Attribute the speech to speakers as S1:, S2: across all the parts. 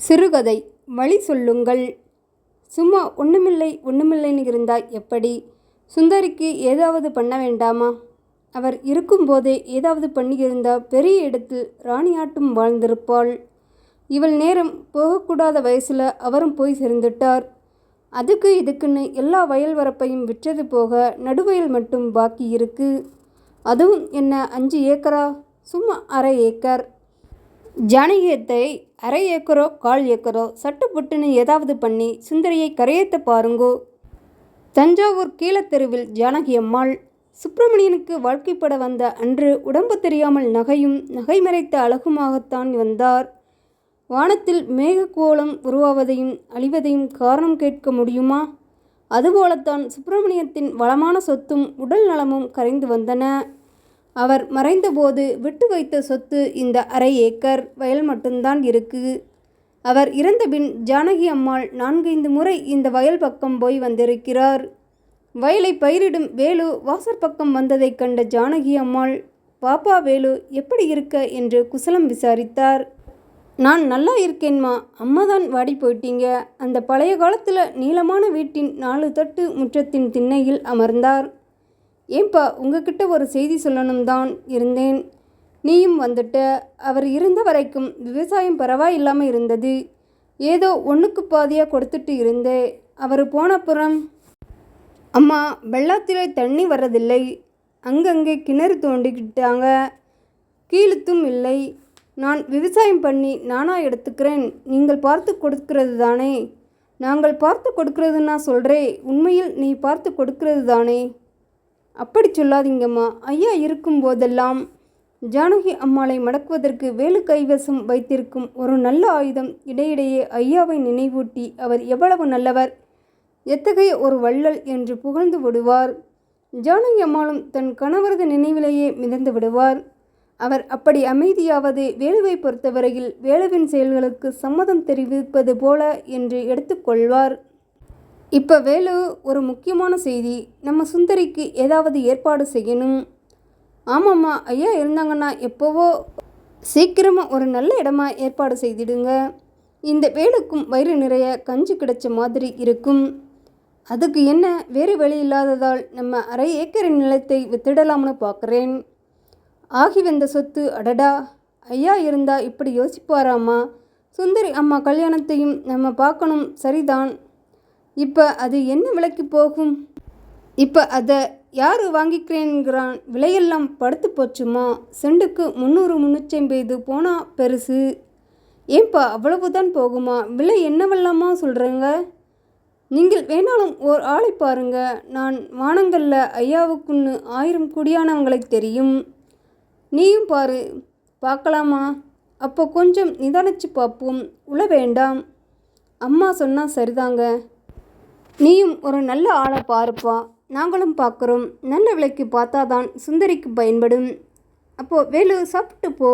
S1: சிறுகதை வழி சொல்லுங்கள். சும்மா ஒன்றுமில்லை ஒன்றுமில்லைன்னு இருந்தா எப்படி? சுந்தரிக்கு ஏதாவது பண்ண வேண்டாமா? அவர் இருக்கும்போதே ஏதாவது பண்ணியிருந்தா பெரிய இடத்தில் ராணியாட்டும் வாழ்ந்திருப்பாள். இவள் நேரம் போகக்கூடாத வயசில் அவரும் போய் சேர்ந்துட்டார். அதுக்கு இதுக்குன்னு எல்லா வயல் வரப்பையும் விற்றது போக நடுவயல் மட்டும் பாக்கி இருக்கு. அதுவும் என்ன அஞ்சு ஏக்கரா? சும்மா அரை ஏக்கர். ஜானகியத்தை அரை ஏக்கரோ கால் ஏக்கரோ சட்டுப்புட்டுன்னு ஏதாவது பண்ணி சுந்தரியை கரையேற்ற பாருங்கோ. தஞ்சாவூர் கீழத்தெருவில் ஜானகி அம்மாள். சுப்பிரமணியனுக்கு வாழ்க்கைப்பட வந்த அன்று உடம்பு தெரியாமல் நகையும் நகை மறைத்த அழகுமாகத்தான் வந்தார். வானத்தில் மேகக்கோளம் உருவாவதையும் அழிவதையும் காரணம் கேட்க முடியுமா? அதுபோலத்தான் சுப்பிரமணியத்தின் வளமான சொத்தும் உடல் நலமும் கரைந்து வந்தன. அவர் மறைந்தபோது விட்டு வைத்த சொத்து இந்த அரை ஏக்கர் வயல் மட்டும்தான் இருக்கு. அவர் இறந்தபின் ஜானகி அம்மாள் நான்கைந்து முறை இந்த வயல் பக்கம் போய் வந்திருக்கிறார். வயலை பயிரிடும் வேலு வாசற்பக்கம் வந்ததைக் கண்ட ஜானகி அம்மாள் பாப்பா வேலு எப்படி இருக்க? என்று குசலம் விசாரித்தார். நான் நல்லா இருக்கேன்மா. அம்மா தான் வாடி போயிட்டீங்க. அந்த பழைய காலத்தில் நீளமான வீட்டின் நாலு தட்டு முற்றத்தின் திண்ணையில் அமர்ந்தார். ஏன்பா உங்ககிட்ட ஒரு செய்தி சொல்லணும் தான் இருந்தேன்? நீயும் வந்துட்ட. அவர் இருந்த வரைக்கும் விவசாயம் பரவாயில்லாமல் இருந்தது. ஏதோ ஒன்றுக்கு பாதியாக கொடுத்துட்டு இருந்தே. அவர் போனப்புறம் அம்மா வெள்ளாத்திலே தண்ணி வர்றதில்லை. அங்கங்கே கிணறு தோண்டிக்கிட்டாங்க. கீழுத்தும் இல்லை. நான் விவசாயம் பண்ணி நானாக எடுத்துக்கிறேன். நீங்கள் பார்த்து கொடுக்கிறது தானே? நாங்கள் பார்த்து கொடுக்கறதுன்னா சொல்கிறே உண்மையில் நீ பார்த்து கொடுக்கறது தானே? அப்படி சொல்லாதீங்கம்மா. ஐயா இருக்கும் போதெல்லாம் ஜானகி அம்மாளை மடக்குவதற்கு வேலு கைவசம் வைத்திருக்கும் ஒரு நல்ல ஆயுதம் இடையிடையே ஐயாவை நினைவூட்டி அவர் எவ்வளவு நல்லவர். எத்தகைய ஒரு வள்ளல் என்று புகழ்ந்து விடுவார். ஜானகி அம்மாளும் தன் கணவரது நினைவிலேயே மிதந்து விடுவார். அவர் அப்படி அமைதியாவது வேலுவை பொறுத்தவரையில் வேலுவின் செயல்களுக்கு சம்மதம் தெரிவிப்பது போல என்று எடுத்துக்கொள்வார் இப்போ வேலு ஒரு முக்கியமான செய்தி. நம்ம சுந்தரிக்கு ஏதாவது ஏற்பாடு செய்யணும். ஆமாம்மா ஐயா இருந்தாங்கன்னா எப்போவோ சீக்கிரமாக ஒரு நல்ல இடமா ஏற்பாடு செய்திடுங்க. இந்த வேலுக்கும் வயிறு நிறைய கஞ்சி கிடைச்ச மாதிரி இருக்கும். அதுக்கு என்ன வேறு வழி இல்லாததால் நம்ம அரை ஏக்கரின் நிலத்தை வித்திடலாம்னு பார்க்குறேன் ஆகி வந்த சொத்து அடடா! ஐயா இருந்தால் இப்படி யோசிப்பாராம்மா. சுந்தரி அம்மா கல்யாணத்தையும் நம்ம பார்க்கணும் சரிதான். இப்போ அது என்ன விலைக்கு போகும்? இப்போ அதை யார் வாங்கிக்கிறேங்கிறான் விலையெல்லாம் படுத்து போச்சுமா? செண்டுக்கு முந்நூறு முந்நூற்றம்பது போனால் பெருசு. ஏன்பா அவ்வளவுதான் போகுமா? விலை என்னவெல்லாமா சொல்கிறேங்க நீங்கள் வேணாலும் ஓர் ஆளை பாருங்க. நான் வானங்களில் ஐயாவுக்குன்னு ஆயிரம் குடியானவங்களை தெரியும். நீயும் பாரு. பார்க்கலாமா? அப்போ கொஞ்சம் நிதானிச்சு பார்ப்போம். உள்ள வேண்டாம். அம்மா சொன்னால் சரிதாங்க. நீயும் ஒரு நல்ல ஆளை பாருப்பா. நாங்களும் பார்க்குறோம். நல்ல விலைக்கு பார்த்தாதான் சுந்தரிக்கு பயன்படும். அப்போது வேலு சாப்பிட்டு போ.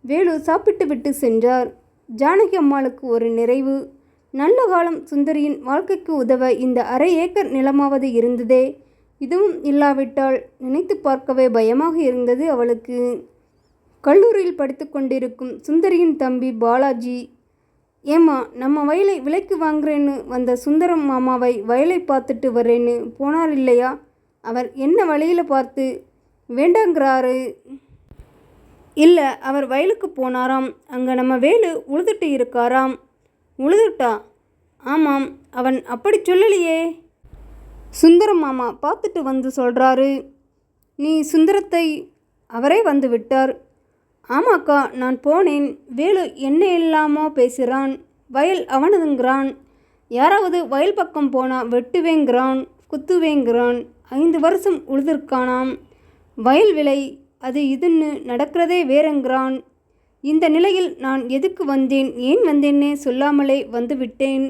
S1: வேலு சாப்பிட்டு விட்டு சென்றார். ஜானகி அம்மாளுக்கு ஒரு நிறைவு. நல்ல காலம் சுந்தரியின் வாழ்க்கைக்கு உதவ இந்த அரை ஏக்கர் நிலமாவது இருந்ததே. இதுவும் இல்லாவிட்டால் நினைத்து பார்க்கவே பயமாக இருந்தது அவளுக்கு. கல்லூரியில் படித்து கொண்டிருக்கும் சுந்தரியின் தம்பி பாலாஜி ஏம்மா நம்ம வயலை விலைக்கு வாங்குறேன்னு வந்த சுந்தரம் மாமாவை வயலை பார்த்துட்டு வரேன்னு போனார் இல்லையா? அவர் என்ன வழியில் பார்த்து வேண்டாங்கிறாரு. இல்லை அவர் வயலுக்கு போனாராம். அங்கே நம்ம வேலு உழுதுட்டு இருக்காராம். உழுதுட்டா? ஆமாம் அவன் அப்படி சொல்லலையே. சுந்தரம் மாமா பார்த்துட்டு வந்து சொல்கிறாரு நீ சுந்தரத்தை அவரே வந்து விட்டார். ஆமாக்கா நான் போனேன். வேலு என்ன இல்லாமோ பேசுகிறான் வயல் அவனதுங்கிறான். யாராவது வயல் பக்கம் போனால் வெட்டுவேங்கிறான் குத்துவேங்கிறான். ஐந்து வருஷம் உழுதிருக்கானாம். வயல் விலை அது இதுன்னு நடக்கிறதே வேறங்கிறான். இந்த நிலையில் நான் எதுக்கு வந்தேன்? ஏன் வந்தேன்னே சொல்லாமலே வந்துவிட்டேன்.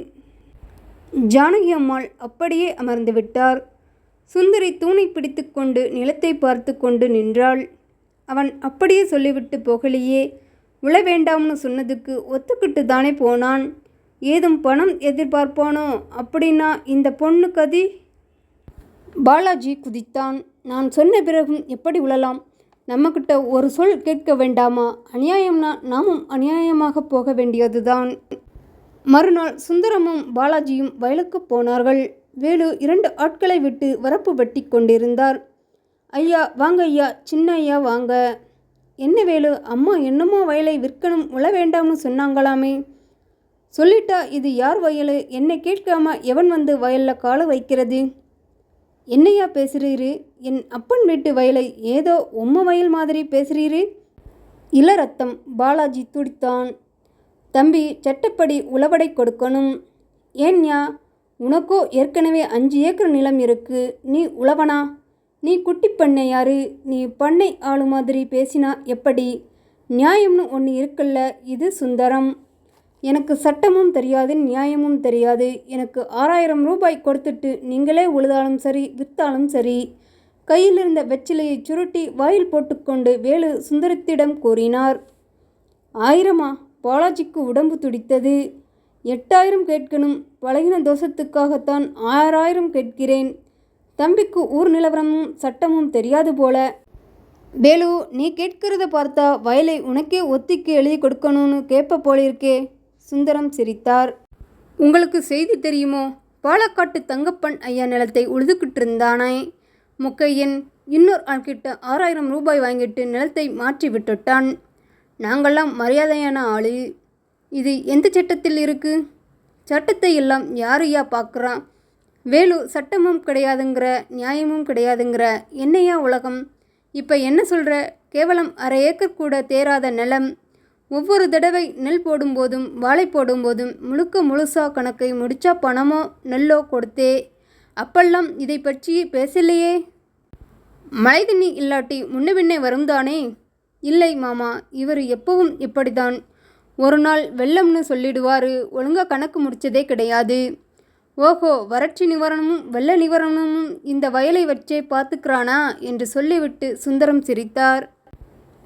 S1: ஜானகி அம்மாள் அப்படியே அமர்ந்து விட்டார். சுந்தரி தூணை பிடித்து கொண்டு நிலத்தை பார்த்து கொண்டு நின்றாள். அவன் அப்படியே சொல்லிவிட்டு போகலையே. உழ வேண்டாம்னு சொன்னதுக்கு ஒத்துக்கிட்டு தானே போனான். ஏதும் பணம் எதிர்பார்ப்பானோ அப்படின்னா இந்த பொண்ணு கதி? பாலாஜி குதித்தான். நான் சொன்ன பிறகும் எப்படி உழலாம் நம்மக்கிட்ட ஒரு சொல் கேட்க வேண்டாமா? அநியாயம்னா நாமும் அநியாயமாக போக வேண்டியதுதான். மறுநாள் சுந்தரமும் பாலாஜியும் வயலுக்கு போனார்கள். வேலு இரண்டு ஆட்களை விட்டு வரப்பு வெட்டி கொண்டிருந்தார். ஐயா வாங்க ஐயா சின்ன ஐயா வாங்க. என்ன வேலு அம்மா என்னமோ வயலை விற்கணும் உழ வேண்டாம்னு சொன்னாங்களாமே. சொல்லிட்டா இது யார் வயலு? என்னை கேட்காம எவன் வந்து வயலில் காலை வைக்கிறது? என்னையா பேசுகிறீரு என் அப்பன் வீட்டு வயலை ஏதோ உம்ம வயல் மாதிரி பேசுறீரு? இளரத்தம் பாலாஜி துடித்தான். தம்பி சட்டப்படி உழவடை கொடுக்கணும். ஏன்யா உனக்கோ ஏற்கனவே அஞ்சு ஏக்கர் நிலம் இருக்கு நீ உழவனா? நீ குட்டி பண்ணை யாரு? நீ பண்ணை ஆளு மாதிரி பேசினா எப்படி? நியாயம்னு ஒன்று இருக்குல்ல இது சுந்தரம். எனக்கு சட்டமும் தெரியாது நியாயமும் தெரியாது. எனக்கு ஆறாயிரம் ரூபாய் கொடுத்துட்டு நீங்களே உழுதாலும் சரி விற்றாலும் சரி. கையில் இருந்த சுருட்டி வாயில் போட்டுக்கொண்டு வேலு சுந்தரத்திடம் கூறினார். ஆயிரமா? பாலாஜிக்கு உடம்பு துடித்தது. எட்டாயிரம் கேட்கணும் பழகின தோஷத்துக்காகத்தான் ஆறாயிரம் கேட்கிறேன். தம்பிக்கு ஊர் நிலவரமும் சட்டமும் தெரியாது போல. வேலு நீ கேட்கிறத பார்த்தா வயலை உனக்கே ஒத்திக்கு எழுதி கொடுக்கணும்னு கேட்ப போலிருக்கே. சுந்தரம் சிரித்தார். உங்களுக்கு செய்தி தெரியுமோ? பாலக்காட்டு தங்கப்பன் ஐயா நிலத்தை உழுதுகிட்டு இருந்தானே முக்கையன் இன்னொரு ஆள்கிட்ட ஆறாயிரம் ரூபாய் வாங்கிட்டு நிலத்தை மாற்றி விட்டுட்டான். நாங்கள்லாம் மரியாதையான ஆளு. இது எந்த சட்டத்தில் இருக்கு? சட்டத்தை எல்லாம் யாரையா பார்க்குறான் வேலு சட்டமும் கிடையாதுங்கிற நியாயமும் கிடையாதுங்கிற என்னையா உலகம்? இப்போ என்ன சொல்கிற கேவலம் அரை ஏக்கர் கூட தேராத நிலம். ஒவ்வொரு தடவை நெல் போடும்போதும் வாழை போடும்போதும் முழுக்க முழுசா கணக்கை முடிச்சா பணமோ நெல்லோ கொடுத்தே. அப்பெல்லாம் இதை பற்றி பேசலையே? மழை தண்ணி இல்லாட்டி முன்ன பின்னே வரும்தானே இல்லை மாமா இவர் எப்பவும் இப்படிதான் ஒரு நாள் வெள்ளம்னு சொல்லிடுவார் ஒழுங்காக கணக்கு முடிச்சதே கிடையாது. ஓஹோ வறட்சி நிவாரணமும் வெள்ள நிவாரணமும் இந்த வயலை வச்சே பார்த்துக்கிறானா என்று சொல்லிவிட்டு சுந்தரம் சிரித்தார்.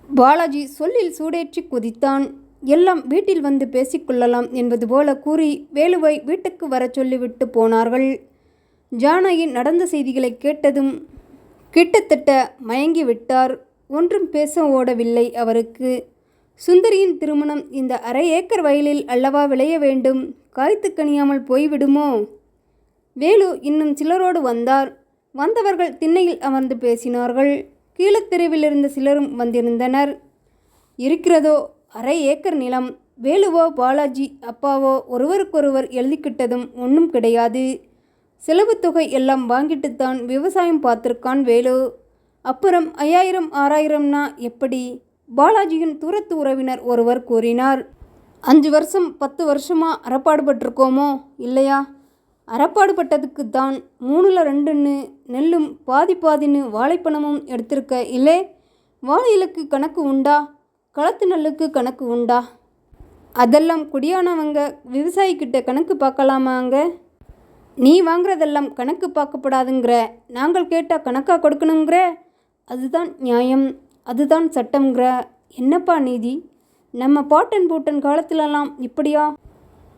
S1: பாலாஜி சொல்லில் சூடேற்றி குதித்தான். எல்லாம் வீட்டில் வந்து பேசிக்கொள்ளலாம் என்பது போல கூறி வேலுவை வீட்டுக்கு வரச் சொல்லிவிட்டு போனார்கள். ஜானாயின் நடந்த செய்திகளை கேட்டதும் கிட்டத்தட்ட மயங்கி விட்டார். ஒன்றும் பேச ஓடவில்லை அவருக்கு. சுந்தரியின் திருமணம் இந்த அரை ஏக்கர் வயலில் அல்லவா விளைய வேண்டும்? காய்த்து கனியாமல் போய்விடுமோ? வேலு இன்னும் சிலரோடு வந்தார். வந்தவர்கள் திண்ணையில் அமர்ந்து பேசினார்கள். கீழத்தெருவில் இருந்த சிலரும் வந்திருந்தனர். இருக்கிறதோ அரை ஏக்கர் நிலம். வேலுவோ பாலாஜி அப்பாவோ ஒருவருக்கொருவர் எழுதிக்கிட்டதும் ஒன்றும் கிடையாது. செலவு தொகை எல்லாம் வாங்கிட்டுத்தான் விவசாயம் பார்த்துருக்கான் வேலு. அப்புறம் ஐயாயிரம் ஆறாயிரம்னா எப்படி? பாலாஜியின் தூரத்து உறவினர் ஒருவர் கூறினார். அஞ்சு வருஷம் பத்து வருஷமாக அறப்பாடுபட்டிருக்கோமோ இல்லையா? அறப்பாடுபட்டதுக்கு தான் மூணுல ரெண்டுன்னு நெல்லும் பாதி பாதின்னு வாழைப்பணமும் எடுத்திருக்க இல்லை வாழையிலுக்கு கணக்கு உண்டா? களத்து நெல்லுக்கு கணக்கு உண்டா? அதெல்லாம் குடியானவங்க விவசாயிக்கிட்ட கணக்கு பார்க்கலாமாங்க நீ வாங்குறதெல்லாம் கணக்கு பார்க்கப்படாதுங்கிற நாங்கள் கேட்டால் கணக்காக கொடுக்கணுங்கிற? அதுதான் நியாயம் அதுதான் சட்டம்ங்கிற. என்னப்பா நீதி? நம்ம பாட்டன் பூட்டன் காலத்திலலாம் இப்படியா?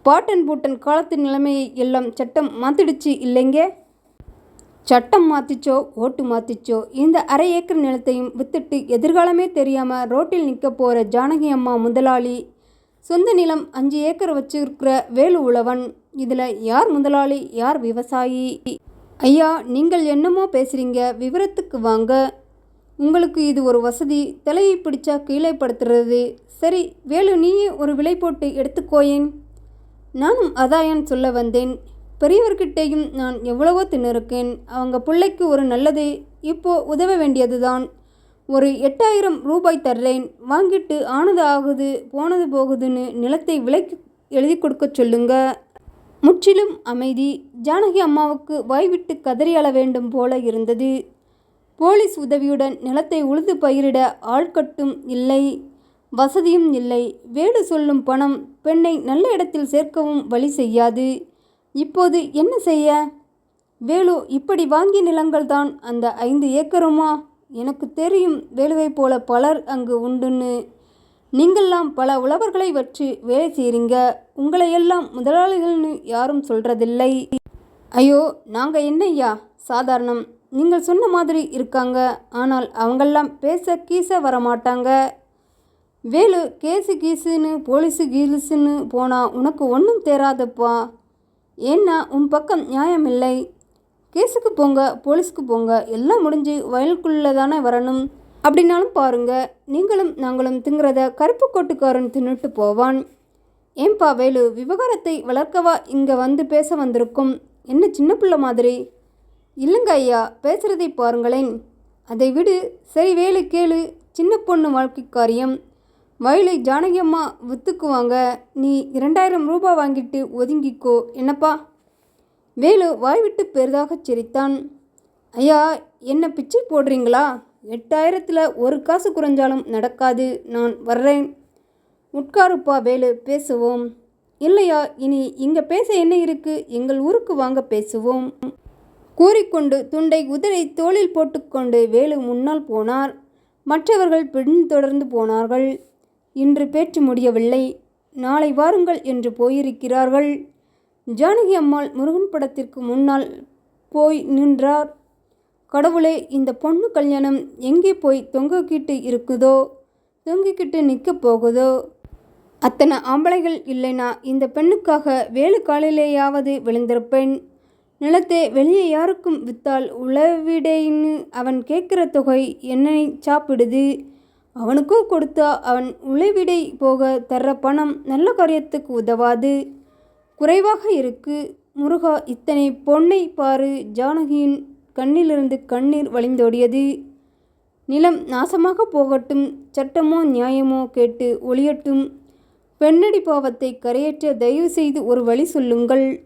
S1: பாட்டன் பூட்டன் காலத்து நிலைமையை எல்லாம் சட்டம் மாற்றிடுச்சு இல்லைங்க? சட்டம் மாற்றிச்சோ ஓட்டு மாற்றிச்சோ இந்த அரை ஏக்கர் நிலத்தையும் வித்துட்டு எதிர்காலமே தெரியாமல் ரோட்டில் நிற்க போகிற ஜானகி அம்மா முதலாளி. சொந்த நிலம் அஞ்சு ஏக்கர் வச்சிருக்கிற வேலு உழவன். இதில் யார் முதலாளி யார் விவசாயி? ஐயா நீங்கள் என்னமோ பேசுகிறீங்க விவரத்துக்கு வாங்க. உங்களுக்கு இது ஒரு வசதி தலையை பிடிச்சா கீழே படுத்துறது. சரி வேலு நீயே ஒரு விலை போட்டு எடுத்துக்கோயேன். நானும் அதாயன் சொல்ல வந்தேன். பெரியவர்கிட்டேயும் நான் எவ்வளவோ தின்னிருக்கேன். அவங்க பிள்ளைக்கு ஒரு நல்லது இப்போ உதவ வேண்டியதுதான். ஒரு எட்டாயிரம் ரூபாய் தர்றேன். வாங்கிட்டு ஆனது ஆகுது போனது போகுதுன்னு நிலத்தை விலைக்கு எழுதி கொடுக்க சொல்லுங்க. முற்றிலும் அமைதி. ஜானகி அம்மாவுக்கு வாய்விட்டு கதறி அள வேண்டும் போல இருந்தது. போலீஸ் உதவியுடன் நிலத்தை உழுது பயிரிட ஆள்கட்டும் இல்லை வசதியும் இல்லை. வேடு சொல்லும் பணம் பெண்ணை நல்ல இடத்தில் சேர்க்கவும் வழி செய்யாது. இப்போது என்ன செய்ய? வேலு இப்படி வாங்கிய நிலங்கள்தான் அந்த ஐந்து ஏக்கருமா? எனக்கு தெரியும் வேலுவை போல பலர் அங்கு உண்டுன்னு. நீங்கள்லாம் பல உழவர்களை வச்சு வேலை செய்கிறீங்க உங்களையெல்லாம் முதலாளிகள்னு யாரும் சொல்கிறதில்லை ஐயோ நாங்கள் என்னய்யா? சாதாரணம். நீங்கள் சொன்ன மாதிரி இருக்காங்க. ஆனால் அவங்கெல்லாம் பேச கீச வரமாட்டாங்க. வேலு கேஸு கீஸுன்னு போலீஸு கீலுசுன்னு போனால் உனக்கு ஒன்றும் தேராதப்பா. ஏன்னா உன் பக்கம் நியாயம் இல்லை கேஸுக்கு போங்க போலீஸுக்கு போங்க எல்லாம் முடிஞ்சு வயலுக்குள்ளே தானே வரணும். அப்படின்னாலும் பாருங்க நீங்களும் நாங்களும் திங்கிறத கருப்பு கோட்டுக்காரன் தின்னுட்டு போவான். ஏன்பா வேலு விவகாரத்தை வளர்க்கவா இங்கே வந்து பேச வந்திருக்கும்? என்ன சின்ன பிள்ளை மாதிரி? இல்லைங்க ஐயா பேசுகிறதை பாருங்களேன். அதை விடு சரி வேலு கேளு சின்ன பொண்ணு வாழ்க்கை காரியம். வயலை ஜானகி அம்மா வித்துக்குவாங்க. நீ இரண்டாயிரம் ரூபாய் வாங்கிட்டு ஒதுங்கிக்கோ என்னப்பா? வேலு வாய்விட்டு பெரிதாகச் சிரித்தான். ஐயா என்ன பிச்சை போடுறீங்களா? எட்டாயிரத்தில் ஒரு காசு குறைஞ்சாலும் நடக்காது நான் வர்றேன். உட்காருப்பா வேலு பேசுவோம். இல்லையா இனி இங்கே பேச என்ன இருக்கு? எங்கள் ஊருக்கு வாங்க பேசுவோம். கூறிக்கொண்டு துண்டை உதிரை தோளில் போட்டுக்கொண்டு வேலு முன்னால் போனார். மற்றவர்கள் பின்தொடர்ந்து போனார்கள். இன்று பேச்சு முடியவில்லை. நாளை வாருங்கள் என்று போயிருக்கிறார்கள். ஜானகி அம்மாள் முருகன் படத்திற்கு முன்னால் போய் நின்றார். கடவுளே இந்த பொண்ணு கல்யாணம் எங்கே போய் தொங்கிக்கிட்டு இருக்குதோ? தொங்கிக்கிட்டு நிற்கப் போகுதோ? அத்தனை ஆம்பளைகள் இல்லைனா இந்த பெண்ணுக்காக வேலு காலிலேயாவது விழுந்திருப்பேன். நிலத்தை வெளியே யாருக்கும் வித்தால் உளவிடேன்னு அவன் கேட்குற தொகை என்னை சாப்பிடுது? அவனுக்கோ கொடுத்தா அவன் உழைவிடை போக தர்ற பணம் நல்ல காரியத்துக்கு உதவாது. குறைவாக இருக்கு. முருகா இத்தனை பொன்னை பாரு. ஜானகியின் கண்ணிலிருந்து கண்ணீர் வழிந்தோடியது. நிலம் நாசமாக போகட்டும். சட்டமோ நியாயமோ கேட்டு ஒளியட்டும். பெண்ணடி பாவத்தை கரையற்ற தயவு செய்து ஒரு வழி சொல்லுங்கள்.